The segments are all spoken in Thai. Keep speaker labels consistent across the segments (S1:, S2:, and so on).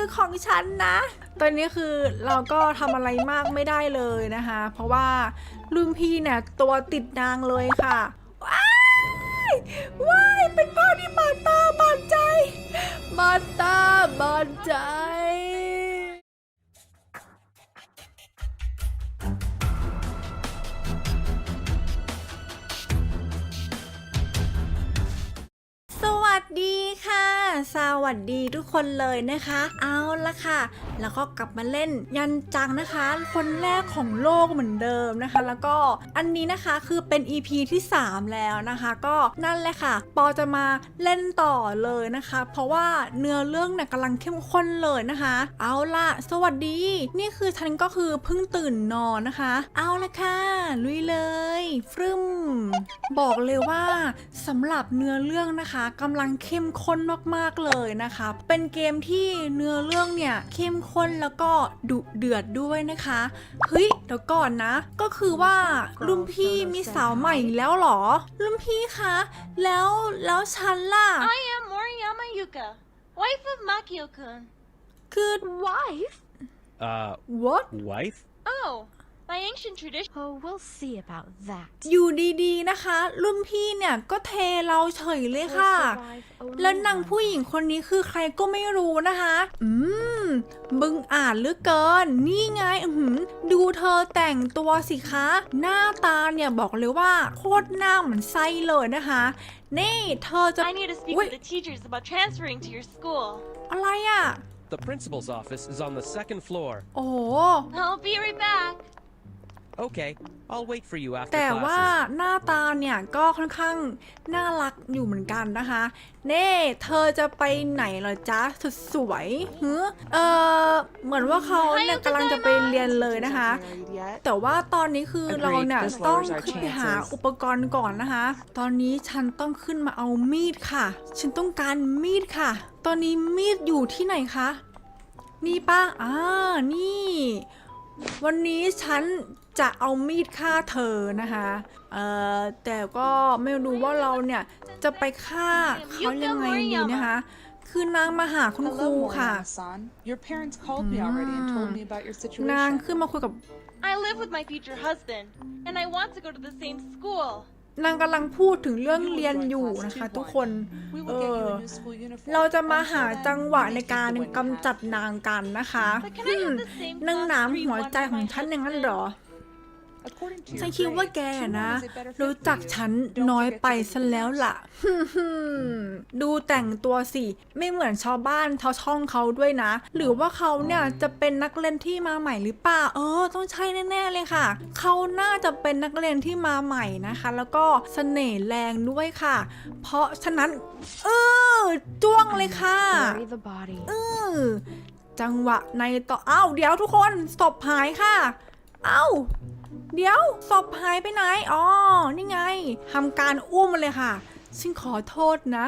S1: คือของฉันนะ ตอนนี้คือเราก็ทำอะไรมากไม่ได้เลยนะคะ เพราะว่ารุ่นพี่เนี่ยตัวติดนางเลยค่ะว้ายว้ายเป็นพ่อที่บาดตาบาดใจบาดตาบาดใจ สวัสดีค่ะ สวัสดีทุกคนเลยนะคะ เอาละค่ะ แล้วก็กลับมาเล่นยันจังนะคะ คนแรกของโลกเหมือนเดิมนะคะ แล้วก็อันนี้นะคะคือเป็น EP ที่ 3 แล้วนะคะ ก็นั่นแหละค่ะ ปอจะมาเล่นต่อเลยนะคะ เพราะว่าเนื้อเรื่องเนี่ยกำลังเข้มข้นเลยนะคะ เอาละสวัสดี นี่คือฉันก็คือเพิ่งตื่นนอนนะคะ เอาละค่ะลุยเลยฟรึมบอกเลยว่าสำหรับเนื้อเรื่องนะคะกำลังเข้มข้นมากๆเลยนะคะ เป็นเกมที่เนื้อเรื่องเนี่ยเข้มข้นแล้วก็ดุเดือดด้วยนะคะเฮ้ยเดี๋ยวก่อนนะ ก็คือว่ารุ่นพี่มีสาวใหม่แล้วเหรอ รุ่นพี่คะแล้วแล้วฉันล่ะ
S2: I am Moriyama Yuka, wife of Makio-kun.
S1: คือ
S3: Wife?
S4: Uh,
S1: what
S4: wife?
S2: Oh, by ancient tradition,
S3: Oh, we'll see about that.
S1: อยู่ดีๆนะคะ รุ่นพี่เนี่ยก็เทเราเฉยเลย
S3: Will
S1: ค่ะ
S3: survive only
S1: แล้วนาง
S3: one.
S1: ผู้หญิงคนนี้คือใครก็ไม่รู้นะคะ อืม บึงอ่านเหลือเกิน นี่ไงอื้อหือดูเธอแต่งตัวสิคะ หน้าตาเนี่ยบอกเลยว่าโคตรหน้าเหมือนไส้เลยนะคะ นี่เธอจะ
S2: I need to speak
S1: Wait.
S2: with the teachers about transferring to your school.
S1: อะไรอะ่ะ
S4: The principal's office is on the second floor.
S1: โอ้โห
S2: I'll be right back.
S4: Okay, I'll wait for you after
S1: แต่ว่า
S4: classes.
S1: หน้าตาเนี่ยก็ค่อนข้างน่ารักอยู่เหมือนกันนะคะ เน่เธอจะไปไหนเหรอจ๊ะสุดสวยฮึเออเหมือนว่าเขาเนี่ยกำลังจะไปเรียนเลยนะคะ แต่ว่าตอนนี้คือ
S5: Agreed.
S1: เราเนี่ย
S5: This
S1: ต้อง
S5: lowers our
S1: ขึ้นไปหา
S5: chances.
S1: อุปกรณ์ก่อนนะคะ ตอนนี้ฉันต้องขึ้นมาเอามีดค่ะ ฉันต้องการมีดค่ะ ตอนนี้มีดอยู่ที่ไหนคะ นี่ป้าอ่านี่ วันนี้ฉันจะเอามีดฆ่าเธอนะคะเอ่อแต่ก็ไม่รู้ว่าเราเนี่ยจะไปฆ่าเขายังไงดีนะคะคือนางมาหาคุณครู
S5: Hello,
S1: ค่ะ
S5: Moriyama-san. Your parents called me already and told me about your
S1: นาง
S5: situation.
S1: ขึ้นมาคุยกับ
S2: I live with my future husband, and I want to go to the same school.
S1: นางกำลังพูดถึงเรื่องเรียนอยู่นะคะ ทุกคน
S5: We
S1: เอ
S5: will get you
S1: อ
S5: a new school uniform.
S1: เราจะมาหา
S5: Until then,
S1: จังหวะ
S5: you
S1: ใน
S5: may
S1: การ
S5: take the one you
S1: กำจัด
S5: have.
S1: นางกันนะคะ
S2: But can I
S1: อืม
S2: have the same
S1: นางหนาม
S2: class
S1: หัวใจ
S2: three
S1: ของ
S2: one
S1: ฉัน
S2: with
S1: อย่าง
S2: my
S1: นั้นเหรอ
S5: According to
S1: ฉัน
S5: your
S1: คิดว่า
S5: grades,
S1: แก
S5: two
S1: นะ
S5: one is a better fit
S1: รู้
S5: for
S1: จัก
S5: you.
S1: ฉัน
S5: Don't
S1: น้อย
S5: forget
S1: ไป
S5: to
S1: ซะแล้วล่ะ ดูแต่งตัวสิ ไม่เหมือนชาวบ้านชาวช่องเขาด้วยนะ หรือว่าเขาเนี่ยจะเป็นนักเรียนที่มาใหม่หรือเปล่า เออ ต้องใช่แน่ๆเลยค่ะ เขาน่าจะเป็นนักเรียนที่มาใหม่นะคะ แล้วก็เสน่ห์แรงด้วยค่ะ เพราะฉะนั้น เออ จ้วงเลยค่ะ
S3: Bury the body.
S1: เออจังหวะในต่ออ้าวเดี๋ยวทุกคนศพหายค่ะ เอ้า เดี๋ยวศพหายไปไหน อ๋อ นี่ไงทำการอุ้มมันเลยค่ะ ฉันขอโทษนะ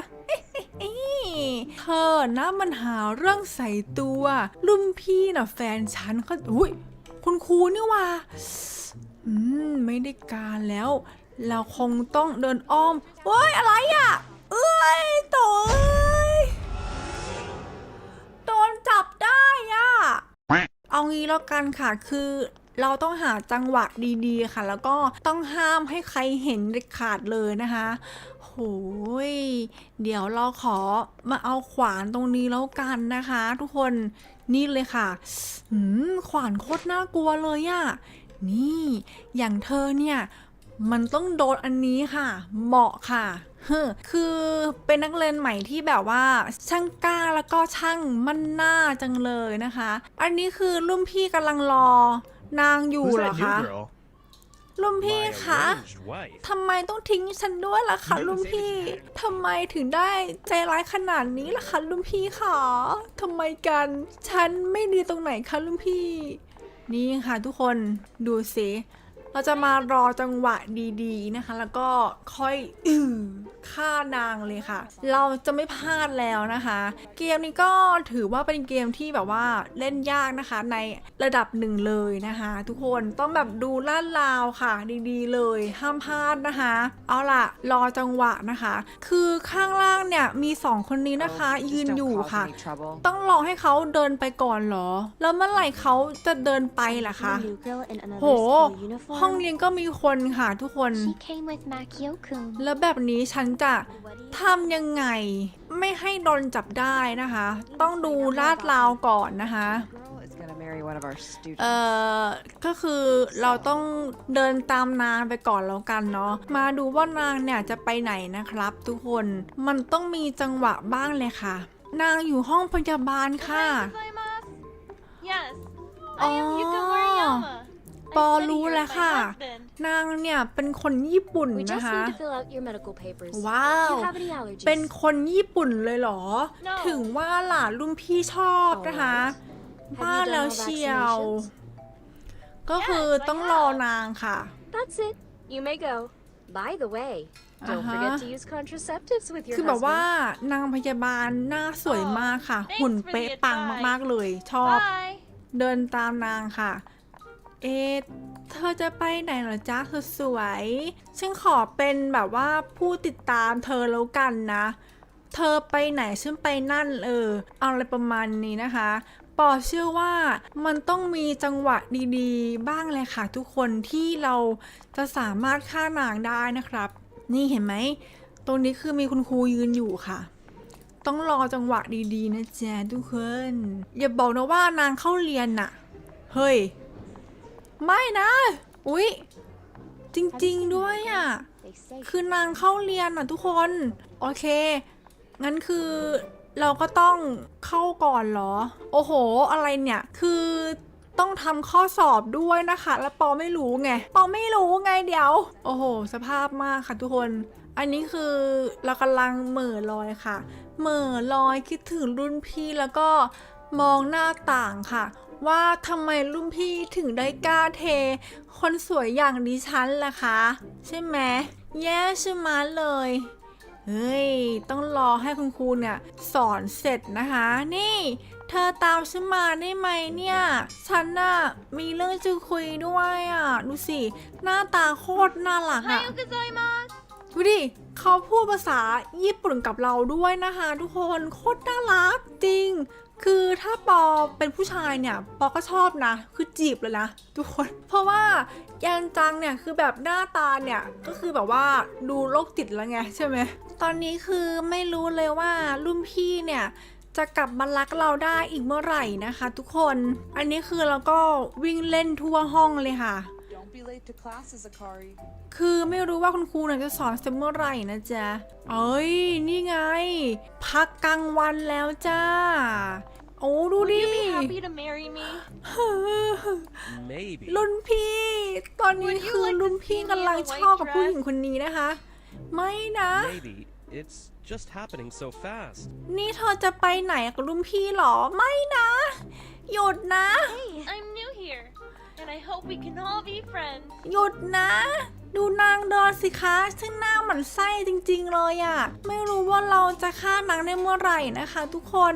S1: เธอนะมันหาเรื่องใส่ตัว รุ่นพี่น่ะแฟนฉันเขาอุ้ยคุณครูนี่ว่า อืม ไม่ได้การแล้ว เราคงต้องเดินอ้อมเอ้ย อะไรอะ เอ้ยโตเอ้ยโดนจับได้อะเอางี้แล้วกันค่ะ คือเราต้องหาจังหวะดีๆค่ะ แล้วก็ต้องห้ามให้ใครเห็นเด็ดขาดเลยนะคะโหยเดี๋ยวเราขอมาเอาขวานตรงนี้แล้วกันนะคะ ทุกคนนี่เลยค่ะหืมขวานโคตรน่ากลัวเลยอะนี่ อย่างเธอเนี่ย มันต้องโดนอันนี้ค่ะ เหมาะค่ะเฮ้อคือเป็นนักเรียนใหม่ที่แบบว่า ช่างกล้าแล้วก็ช่างมั่นหน้าจังเลยนะคะ อันนี้คือรุ่นพี่กำลังรอ นางอยู่
S4: Who's
S1: เหรอ
S4: that
S1: คะ
S4: new girl?
S1: รุ่นพี่
S4: My
S1: คะ
S4: arranged wife.
S1: ทำไมต้องทิ้งฉันด้วยล่ะคะรุ่นพี่ทำไมถึงได้ใจร้ายขนาดนี้ล่ะคะรุ่นพี่คะทำไมกัน ฉันไม่ดีตรงไหนคะรุ่นพี่ นี่ค่ะทุกคนดูสิ เราจะมารอจังหวะดีๆนะคะ แล้วก็ค่อยอือฆ่านางเลยค่ะ เราจะไม่พลาดแล้วนะคะ เกมนี้ก็ถือว่าเป็นเกมที่แบบว่าเล่นยากนะคะในระดับหนึ่งเลยนะคะ ทุกคนต้องแบบดูลาดลาวค่ะ ดีๆ เลยห้ามพลาดนะคะ เอาล่ะรอจังหวะนะคะ คือข้างล่างเนี่ยมีสองคนนี้นะคะ ยืนอยู่ค่ะ ต้องรอให้เขาเดินไปก่อนเหรอ แล้วเมื่อไหร่เขาจะเดินไปล่ะคะ
S6: New girl in another
S1: โห
S6: school uniform.
S1: ห้องเรียนก็มีคนค่ะทุกคน
S6: She came with Makio-kun.
S1: แล้วแบบนี้ฉันจะทำยังไง ไม่ให้โดนจับได้นะคะ ต้องดูลาดราวก่อนนะคะ
S7: girl is gonna marry one of our students.
S1: เอ่อ ก็คือเราต้องเดินตามนางไปก่อนแล้วกันเนาะ มาดูว่านางเนี่ยจะไปไหนนะครับ ทุกคน มันต้องมีจังหวะบ้างเลยค่ะ นางอยู่ห้องพยาบาลค่ะ
S2: Gozaimasu? Yes. I am
S1: Oh.
S2: Yuka Moriyama. I
S1: ปอ
S2: study
S1: รู้
S2: here
S1: แล้ว
S2: with my
S1: ค่ะ
S2: husband.
S1: นางเนี่ยเป็นคนญี่ปุ่น
S6: We
S1: นะ
S6: just
S1: คะ
S6: need to fill out your medical papers.
S1: ว้าว
S6: Do you have any allergies?
S1: เป็นคนญี่ปุ่นเลยเหรอ
S2: No
S1: ถึงว่าหลานรุ่นพี่ชอบนะคะ
S6: Have
S1: บ้า
S6: you
S1: แล้ว
S6: done all
S1: เชียว
S6: vaccinations?
S1: ก็คือ
S2: Yes, I
S1: ต้อง
S2: have.
S1: รอนางค่ะ
S6: That's it. You may go. By the way, don't
S1: Uh-huh.
S6: forget to use contraceptives with your
S1: คือแบบ
S6: husband.
S1: ว่านางพยาบาลหน้าสวยมากค่ะ
S2: thanks
S1: หุ่น
S2: for the
S1: เป๊ะปัง
S2: advice
S1: มากๆเลย ชอบ
S2: Bye.
S1: เดินตามนางค่ะ เอเธอจะไปไหนเหรอจ๊ะเธอสวย ฉันขอเป็นแบบว่าผู้ติดตามเธอแล้วกันนะ เธอไปไหนฉันไปนั่นเออ เอาอะไรประมาณนี้นะคะปอเชื่อว่ามันต้องมีจังหวะดีๆ บ้างเลยค่ะทุกคนที่เราจะสามารถฆ่านางได้นะครับ นี่เห็นไหม ตรงนี้คือมีคุณครูยืนอยู่ค่ะ ต้องรอจังหวะดีๆ นะจ๊ะทุกคน อย่าบอกนะว่านางเข้าเรียนน่ะ เฮ้ย ไม่นะ อุ๊ย จริงๆด้วยอะ คือนางเข้าเรียนอะทุกคน โอเค งั้นคือเราก็ต้องเข้าก่อนเหรอ โอ้โห อะไรเนี่ย คือต้องทำข้อสอบด้วยนะคะ แล้วปอไม่รู้ไง ปอไม่รู้ไงเดี๋ยว โอ้โห สภาพมากค่ะทุกคน อันนี้คือเรากำลังเหม่อลอยค่ะ เหม่อลอยคิดถึงรุ่นพี่แล้วก็มองหน้าต่างค่ะ ว่าทำไมรุ่นพี่ถึงได้กล้าเท คนสวยอย่างดิฉันล่ะคะ ใช่ไหมแย่ใช่ไหมะเลย เฮ้ย ต้องรอให้คุณครูเนี่ย สอนเสร็จนะคะ นี่ เธอตามฉันมาได้ไหมเนี่ย ฉันน่ะมีเรื่องจะคุยด้วยอะ ดูสิ หน้าตาโคตรน่ารักอะ
S2: Ohayo gozaimasu.
S1: ดูดิเขาพูดภาษาญี่ปุ่นกับเราด้วยนะคะ ทุกคนโคตรน่ารักจริง คือถ้าปอเป็นผู้ชายเนี่ย ปอก็ชอบนะ คือจีบเลยนะทุกคน เพราะว่ายันจังเนี่ยคือแบบหน้าตาเนี่ยก็คือแบบว่าดูโรคจิตแล้วไงใช่ไหม ตอนนี้คือไม่รู้เลยว่ารุ่นพี่เนี่ยจะกลับมารักเราได้อีกเมื่อไหร่นะคะ ทุกคน อันนี้คือเราก็วิ่งเล่นทั่วห้องเลยค่ะ
S5: be late to classes, Akari.
S1: คือไม่รู้ว่าคุณครูเนี่ยจะสอนเสร็จเมื่อไหร่นะจ๊ะ เอ้ย นี่ไง พักกลางวันแล้วจ้า โอ้ดู
S2: Would
S1: ดิ
S2: you be happy to marry me?
S4: Maybe.
S1: รุ่นพี่ ตอนนี้
S2: Would you
S1: คือ
S2: like to
S1: รุ่นพี่
S2: see me
S1: กำลัง
S2: in a white
S1: ชอบกับ
S2: dress?
S1: ผู้หญิงคนนี้นะคะ ไม่นะ
S4: Maybe. It's just happening so fast.
S1: นี่เธอจะไปไหนกับรุ่นพี่หรอ ไม่นะ หยุดนะ
S2: I'm new here, and I hope we can all be friends.
S1: หยุดนะ ดูนางเดินสิคะซึ่งหน้าหมันไส้จริงๆเลยอะไม่รู้ว่าเราจะฆ่านางได้เมื่อไหร่นะคะ ทุกคน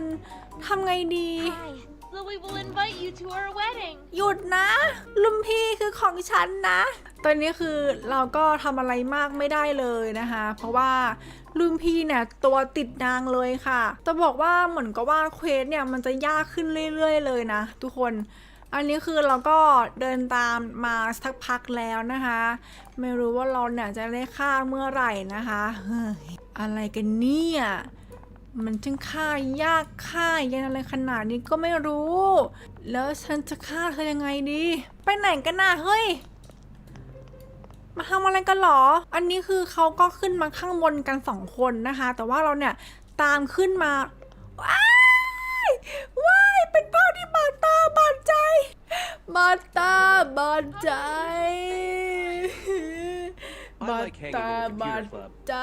S1: ทำไงดี
S6: Hi.
S2: So we will invite you to our wedding.
S1: หยุดนะ ลุมพี่คือของฉันนะ ตอนนี้คือเราก็ทำอะไรมากไม่ได้เลยนะคะ เพราะว่าลุมพี่เนี่ยตัวติดนางเลยค่ะ จะบอกว่าเหมือนกับว่าเควสเนี่ยมันจะยากขึ้นเรื่อย ๆ เลยนะ ทุกคน อันนี้คือเราก็เดินตามมาสักพักแล้วนะคะ ไม่รู้ว่าเราเนี่ยจะได้ฆ่าเมื่อไหร่นะคะเฮ้ยอะไรกันเนี่ยมันช่างฆ่ายากฆ่ายันอะไรขนาดนี้ก็ไม่รู้ แล้วฉันจะฆ่าเธอยังไงดี ไปไหนกันน่ะเฮ้ย มาทำอะไรกันหรอ อันนี้คือเขาก็ขึ้นมาข้างบนกันสองคนนะคะ แต่ว่าเราเนี่ยตามขึ้นมา ว้าย ว้าย เป็นภาพที่บา ตาบาดใจบาดตาบาดใจ
S4: I
S1: บาด
S4: like hanging
S1: ตา
S4: in the
S1: บาด
S4: computer club.
S1: ใจ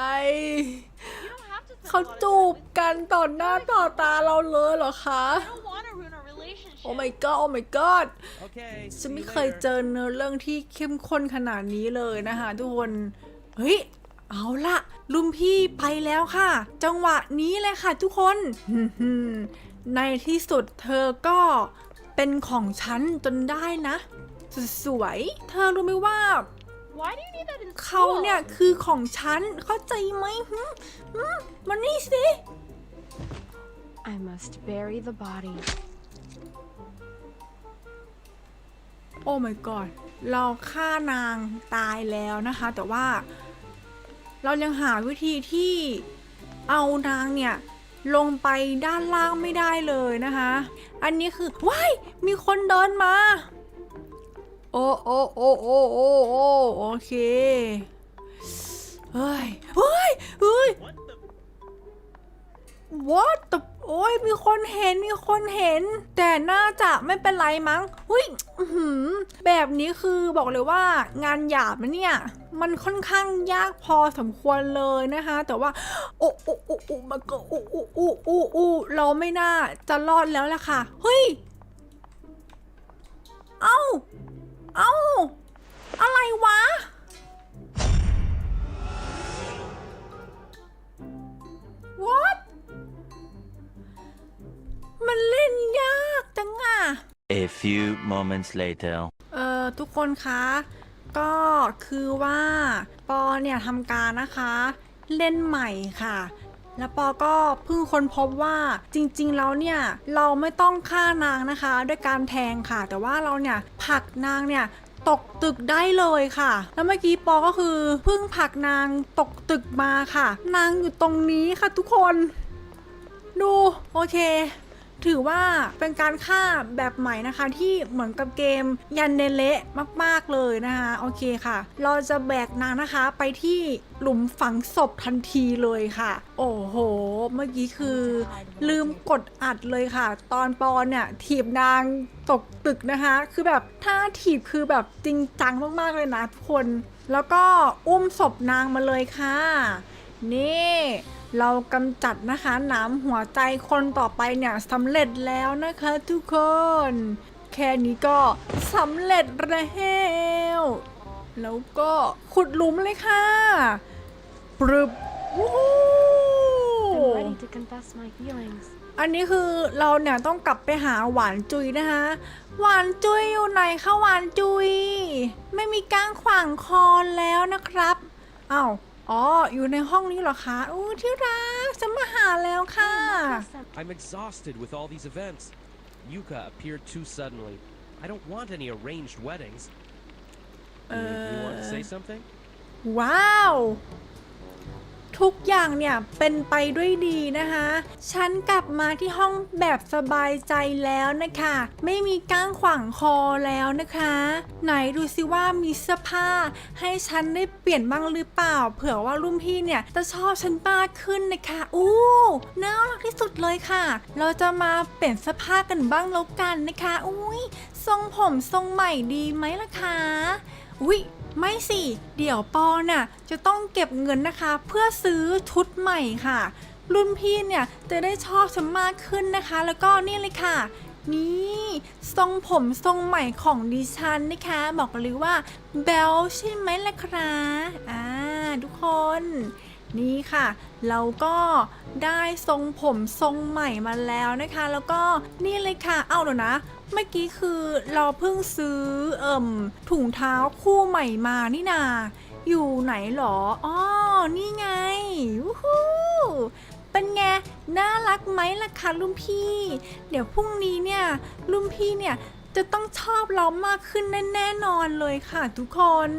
S2: You don't have to spend
S1: เขา
S2: a lot of
S1: จูบ
S2: time with
S1: กันต่อหน้าต่อตาเราเลยเหรอคะ
S2: I don't want to ruin our relationship.
S1: โอ้ my god โอ้ my god
S4: Okay.
S1: ฉัน
S4: see
S1: ไม่
S4: you
S1: เคย
S4: later.
S1: เจอเนื้อเรื่องที่เข้มข้นขนาดนี้เลยนะคะทุกคน เฮ้ย เอาละลุมพี่ไปแล้วค่ะ จังหวะนี้เลยค่ะทุกคนหึ่มๆ ในที่สุดเธอก็เป็นของฉันจนได้นะสุดสวย เธอรู้ไหมว่า
S2: Why do you need that in
S1: เขา
S2: school?
S1: เนี่ยคือของฉัน เข้าใจไหมหึหึมันนี่สิ
S3: I must bury the body.
S1: โอ้ my god เราฆ่านางตายแล้วนะคะ แต่ว่า เรายังหาวิธีที่เอานางเนี่ย ลงไปด้านล่างไม่ได้เลยนะคะ อันนี้คือว้ายมีคนเดินมา โอ้โอ้โอ้โอ้โอ้โอ้โอเคเฮ้ยเฮ้ยเฮ้ย What the โอ้ยมีคนเห็นมีคนเห็น แต่น่าจะไม่เป็นไรมั้งหุ้ยหือแบบนี้คือบอกเลยว่างานหยาบนะเนี่ยมันค่อนข้างยากพอสมควรเลยนะคะ แต่ว่าโอ้โอ้โอ้โอ้มันก็โอ้โอ้โอ้โอ้โอ้เราไม่น่าจะรอดแล้วล่ะค่ะเฮ้ย เอ้า เอ้า
S8: few moments later.
S1: เอ่อทุกคนคะ ก็คือว่าปอเนี่ยทำการนะคะ เล่นใหม่ค่ะ แล้วปอก็เพิ่งค้นพบว่าจริงๆแล้วเนี่ย เราไม่ต้องฆ่านางนะคะ ด้วยการแทงค่ะ แต่ว่าเราเนี่ยผลักนางเนี่ยตกตึกได้เลยค่ะ แล้วเมื่อกี้ปอก็คือเพิ่งผลักนางตกตึกมาค่ะ นางอยู่ตรงนี้ค่ะทุกคน ดูโอเค ถือว่าเป็นการฆ่าแบบใหม่นะคะที่เหมือนกับเกมยันเนเละมากๆเลยนะคะโอเคค่ะ เราจะแบกนางนะคะไปที่หลุมฝังศพทันทีเลยค่ะ โอ้โห เมื่อกี้คือ ลืมกดอัดเลยค่ะ ตอนปอนเนี่ยถีบนางตกตึกนะคะ คือแบบท่าถีบคือแบบจริงจังมากๆเลยนะทุกคน แล้วก็อุ้มศพนางมาเลยค่ะ นี่ เรากำจัดนะคะหนามหัวใจคนต่อไปเนี่ยสำเร็จแล้วนะคะทุกคน แค่นี้ก็สำเร็จแล้วแล้วก็ขุดหลุมเลยค่ะปรึบวู้ฮู้
S3: I'm ready to confess my feelings.
S1: อันนี้คือเราเนี่ยต้องกลับไปหาหวานจุยนะคะ หวานจุยอยู่ไหนคะหวานจุย ไม่มีก้างขวางคอแล้วนะครับอ้าว อ๋อ อยู่ในห้องนี้เหรอคะอู้ที่รักจะมาหาแล้วค่ะ
S4: I'm exhausted with all these events. Yuka appeared too suddenly. I don't want any arranged weddings. You, you want to say something?
S1: ว้าว ทุกอย่างเนี่ยเป็นไปด้วยดีนะคะ ฉันกลับมาที่ห้องแบบสบายใจแล้วนะคะ ไม่มีก้างขวางคอแล้วนะคะ ไหนดูสิว่ามีเสื้อผ้า ให้ฉันได้เปลี่ยนบ้างหรือเปล่า เผื่อว่ารุ่นพี่เนี่ยจะชอบฉันมากขึ้นนะคะ อู้น่ารักที่สุดเลยค่ะ เราจะมาเปลี่ยนเสื้อผ้ากันบ้างแล้วกันนะคะ อุ้ยทรงผมทรงใหม่ดีไหมล่ะคะ อุ๊ย ไม่สิ เดี๋ยวปอน่ะ จะต้องเก็บเงินนะคะ เพื่อซื้อชุดใหม่ค่ะ รุ่นพี่เนี่ยจะได้ชอบฉันมากขึ้นนะคะ แล้วก็นี่เลยค่ะ นี่ทรงผมทรงใหม่ของดิฉันนะคะ บอกเลยว่าเบลใช่ไหมล่ะครับอ่าทุกคน นี่ค่ะ เราก็ได้ทรงผมทรงใหม่มาแล้วนะคะ แล้วก็นี่เลยค่ะ เอาเดี๋ยวนะ เมื่อกี้คือเราเพิ่งซื้อเอ่มถุงเท้าคู่ใหม่มานี่นา อยู่ไหนหรอ อ๋อ นี่ไงวู้ฮู้เป็นไง น่ารักไหมล่ะคะลุงพี่ เดี๋ยวพรุ่งนี้เนี่ยลุงพี่เนี่ย จะต้องชอบเรามากขึ้นแน่ๆนอนเลยค่ะทุกคน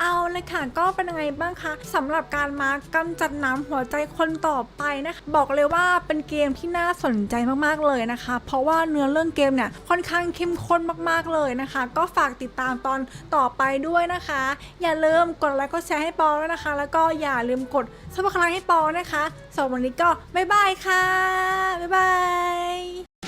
S1: เอาเลยค่ะก็เป็นยังไงบ้างคะสำหรับการมากำจัดน้ำหัวใจคนต่อไปนะคะบอกเลยว่าเป็นเกมที่น่าสนใจมากๆเลยนะคะ เพราะว่าเนื้อเรื่องเกมเนี่ยค่อนข้างเข้มข้นมากๆเลยนะคะ ก็ฝากติดตามตอนต่อไปด้วยนะคะ อย่าลืมกดไลค์กดแชร์ให้ปอด้วนะคะ แล้วก็อย่าลืมกดซัครให้ปอนะคะสำหรับวันนี้ก็บ๊ายบายค่ะบ๊ายบาย